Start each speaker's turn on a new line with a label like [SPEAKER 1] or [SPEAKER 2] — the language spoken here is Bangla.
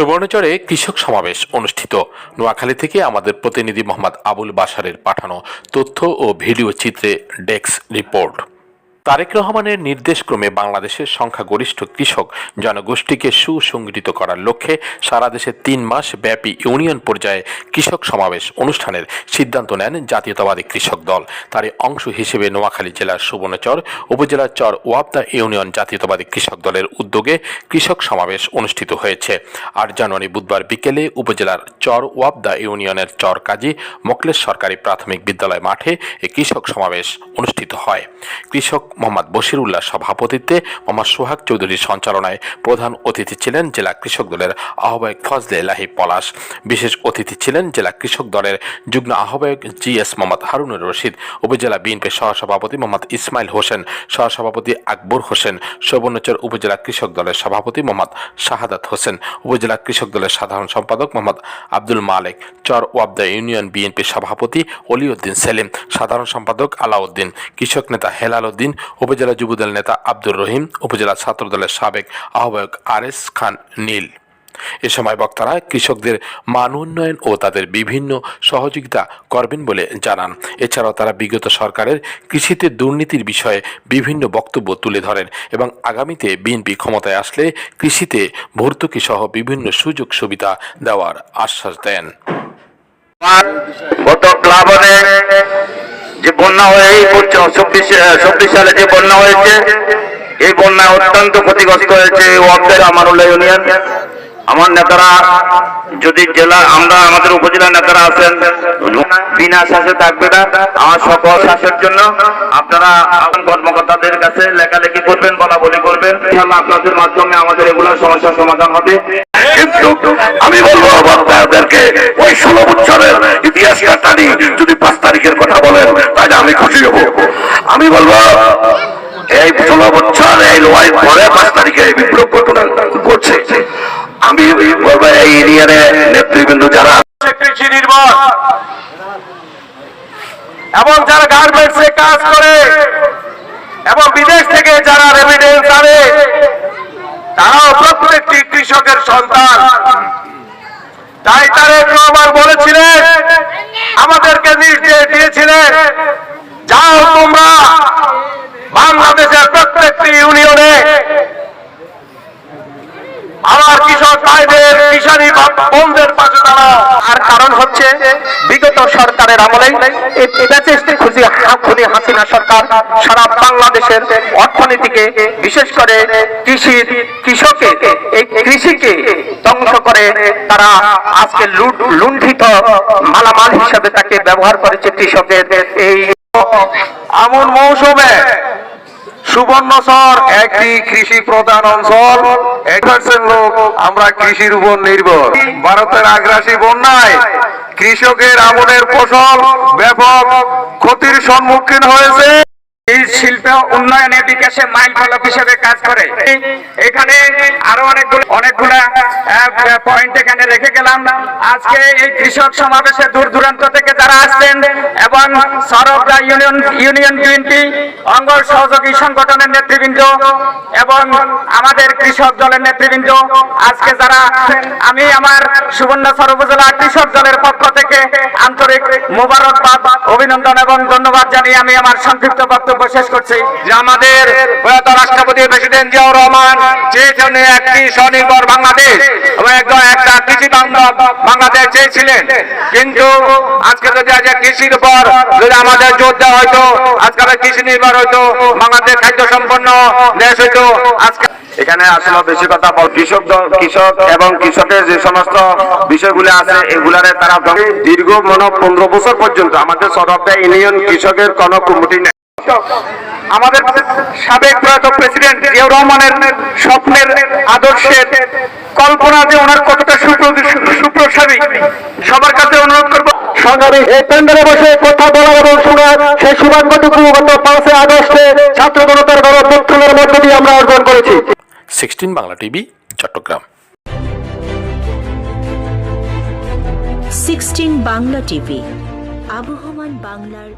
[SPEAKER 1] সুবর্ণচরে কৃষক সমাবেশ অনুষ্ঠিত। নোয়াখালী থেকে আমাদের প্রতিনিধি মোহাম্মদ আবুল বাসারের পাঠানো তথ্য ও ভিডিও চিত্রে ডেস্ক রিপোর্ট। তারেক রহমানের নির্দেশক্রমে বাংলাদেশের সংখ্যাগরিষ্ঠ কৃষক জনগোষ্ঠীকে সুসংগঠিত করার লক্ষ্যে সারা দেশে তিন মাস ব্যাপী ইউনিয়ন পর্যায়ে কৃষক সমাবেশ অনুষ্ঠানের সিদ্ধান্ত নেন জাতীয়তাবাদী কৃষক দল। তারই অংশ হিসেবে নোয়াখালী জেলার সুবর্ণচর, উপজেলার চর ওয়াবদা ইউনিয়ন জাতীয়তাবাদী কৃষক দলের উদ্যোগে কৃষক সমাবেশ অনুষ্ঠিত হয়েছে। আট জানুয়ারি বুধবার বিকেলে উপজেলার চর ওয়াবদা ইউনিয়নের চর কাজী মোকলেশ সরকারি প্রাথমিক বিদ্যালয় মাঠে এই কৃষক সমাবেশ অনুষ্ঠিত হয়। কৃষক মোহাম্মদ বশিরুল্লাহ সভাপতিত্বে মোহাম্মদ সোহাগ চৌধুরীর সঞ্চালনায় প্রধান অতিথি ছিলেন জেলা কৃষক দলের আহ্বায়ক ফজলে লাহি পলাশ। বিশেষ অতিথি ছিলেন জেলা কৃষক দলের যুগ্ম আহ্বায়ক জি এস মোহাম্মদ হারুনুর রশিদ, উপজেলা বিএনপির সহসভাপতি মোহাম্মদ ইসমাইল হোসেন, সহসভাপতি আকবর হোসেন, সুবর্ণচর উপজেলা কৃষক দলের সভাপতি মোহাম্মদ শাহাদাত হোসেন, উপজেলা কৃষক দলের সাধারণ সম্পাদক মোহাম্মদ আব্দুল মালেক, চর ওয়াবদা ইউনিয়ন বিএনপির সভাপতি অলিউদ্দিন সেলিম, সাধারণ সম্পাদক আলাউদ্দিন, কৃষক নেতা হেলাল উদ্দিন উপজেলা যুবদল নেতা আব্দুর রহিম, উপজেলা ছাত্রদলের সাবেক আহ্বায়ক আর এস খান নীল। এ সময় বক্তারা কৃষকদের মান উন্নয়ন ও তাদের বিভিন্ন সহযোগিতা করবেন বলে জানান। এছাড়াও তারা বিগত সরকারের কৃষিতে দুর্নীতির বিষয়ে বিভিন্ন বক্তব্য তুলে ধরেন এবং আগামীতে বিএনপি ক্ষমতায় আসলে কৃষিতে ভর্তুকি সহ বিভিন্ন সুযোগ সুবিধা দেওয়ার আশ্বাস দেন।
[SPEAKER 2] যে বন্যা হয়ে এই চব্বিশ চব্বিশ সালে যে বন্যা হয়েছে, এই বন্যায় অত্যন্ত ক্ষতিগ্রস্ত হয়েছে ওয়ার্ডের আমানুল্লাহ ইউনিয়ন। আমার নেতারা যদি জেলা, আমরা আমাদের উপজেলা নেতারা আছেন, বিনা শ্বাসে থাকবে না আমার সকল শ্বাসের জন্য আপনারা কর্মকর্তাদের কাছে লেখালেখি করবেন বলা বলি করবেন আপনাদের মাধ্যমে আমাদের এগুলোর সমস্যার সমাধান হবে।
[SPEAKER 3] আমি বলব ওই যদি পাঁচ তারিখের কথা বলেন, তাহলে আমি খুশি হব। আমি বলব, এই ষোলো বছর এই লড়াই পরে পাঁচ তারিখে বিপ্লব ঘটনা আমি বলব এই ইউনিয়নের নেতৃবৃন্দ যারা
[SPEAKER 4] কৃষি নির্ভর এবং যারা গার্মেন্টসে কাজ করে, এবং বিদেশ থেকে যারা রেমিডেন্স আনে, তারাও প্রত্যেকটি কৃষকের সন্তান। তাই তারেক রহমান বলেছিলেন, আমাদেরকে নির্দেশ দিয়েছিলেন যাও তোমরা বাংলাদেশের প্রত্যেকটি ইউনিয়নে আমার কৃষক ভাইদের কিষানি বন্ধের পাশে দাঁড়াও আর কারণ হচ্ছে বিগত সরকারের অর্থনীতিকে, বিশেষ করে কৃষির কৃষকের এই কৃষিকে ধ্বংস করে তারা আজকে লুণ্ঠিত মালামাল হিসাবে তাকে ব্যবহার করেছে কৃষকের এই আমন মৌসুমে। সুবর্ণচর একটি কৃষি প্রধান অঞ্চল। লোক আমরা কৃষির উপর নির্ভর। ভারতের আগ্রাসী বন্যায় কৃষকের আমনের ফসল ব্যাপক ক্ষতির সম্মুখীন হয়েছে। এই শিল্প উন্নয়নে বিকাশে মাইল ফলক হিসেবে কাজ করে। এখানে আরও অনেকগুলো অনেকগুলো পয়েন্ট এখানে রেখে গেলাম। আজকে এই কৃষক সমাবেশে দূর দূরান্ত থেকে যারা আসছেন এবং সরবরা ইউনিয়ন ইউনিয়ন বিএনপি অঙ্গ সহযোগী সংগঠনের নেতৃবৃন্দ এবং আমাদের কৃষক দলের নেতৃবৃন্দ, আজকে যারা আমি আমার সুবর্ণচর উপজেলা কৃষক দলের পক্ষ থেকে আন্তরিক মোবারকবাদ, অভিনন্দন এবং ধন্যবাদ জানিয়ে আমি আমার সংক্ষিপ্ত বক্তব্য শেষ করছি
[SPEAKER 2] যে আমাদের প্রয়াত রাষ্ট্রপতি প্রেসিডেন্ট জিয়াউর রহমান চেয়েছেন একটি স্বনির্ভর বাংলাদেশ এবং একদম একটা কৃষি বান্ধব বাংলাদেশ চেয়েছিলেন। কিন্তু আজকে যদি আজ কৃষির উপর যদি আমাদের জোর দেওয়া হয়তো আজকে আমরা কৃষি নির্ভর হয়তো বাংলাদেশ খাদ্য সম্পন্ন দেশ হইতো, আজকে এখানে আসলে বেশি কথা বল, কৃষক কৃষক এবং কৃষকের যে সমস্ত বিষয়গুলো আছে, এগুলারে তারা দীর্ঘ মনে পনেরো বছর পর্যন্ত আমাদের সরবটা ইউনিয়ন কৃষকের কোনো কমিটি নেই।
[SPEAKER 4] আমাদের সাবেক প্রয়াত প্রেসিডেন্ট জিয়াউর রহমানের স্বপ্নের আদর্শের কল্পনা যে ওনার কতটা সুপ্র- সুপ্রসারী সবার কাছে অনুরোধ করব। সংগ্রামী এই প্যান্ডেলে বসে কথা বলার এবং শোনার সেই সৌভাগ্যটুকু গত পাঁচে আগস্টে ছাত্র জনতার গণপ্রক্ষণের মধ্য দিয়ে আমরা অর্জন করেছি।
[SPEAKER 1] Sixteen Bangla TV Chattogram.
[SPEAKER 5] Sixteen Bangla TV আবহমান বাংলার